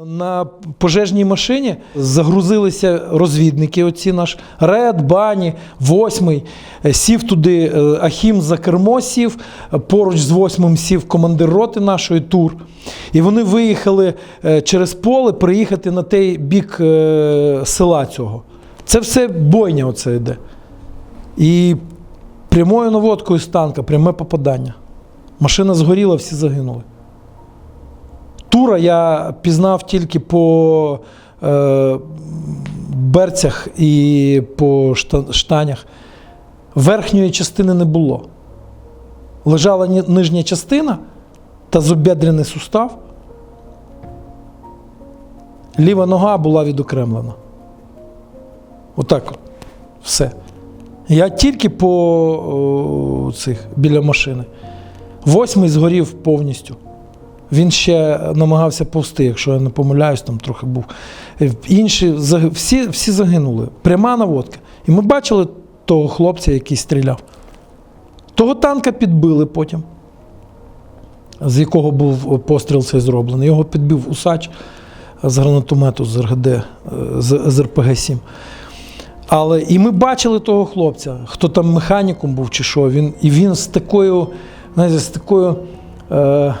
На пожежній машині загрузилися розвідники. Оці наш Ред, Бані, восьмий. Сів туди е, Ахім за кермо сів. Поруч з восьмим сів командир роти нашої тур. І вони виїхали е, через поле приїхати на той бік е, села цього. Це все бойня оце йде. І прямою наводкою з танка, пряме попадання. Машина згоріла, всі загинули. Тура я пізнав тільки по е, берцях і по штанях. Верхньої частини не було. Лежала нижня частина та зуб'ядрений сустав. Ліва нога була відокремлена. Отак от. Все. Я тільки по о, цих біля машини. Восьмий згорів повністю. Він ще намагався повсти, якщо я не помиляюсь, там трохи був. Е, Інші всі, всі загинули. Пряма наводка. І ми бачили того хлопця, який стріляв. Того танка підбили потім, з якого був постріл цей зроблений. Його підбив усач з гранатомету з РГД, е, з, з РПГ-7. Але і ми бачили того хлопця, хто там механіком був чи що. Він, і він з такою, знаєте, з такою. Е,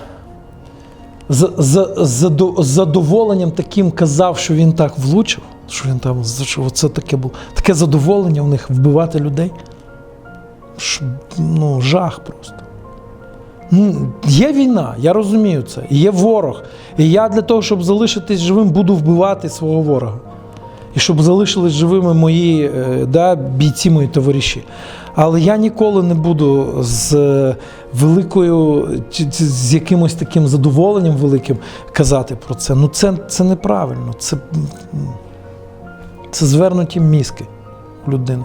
з, з, з, з задоволенням таким казав, що він так влучив, що він там що це таке було. Таке задоволення у них вбивати людей. Ш- Ну, жах просто. Ну, є війна, я розумію це. Є ворог. І я для того, щоб залишитись живим, буду вбивати свого ворога. І щоб залишились живими мої е, да, бійці, мої товариші. Але я ніколи не буду з е, великою, з якимось таким задоволенням великим казати про це. Ну це, це неправильно. Це, це звернуті мізки у людини.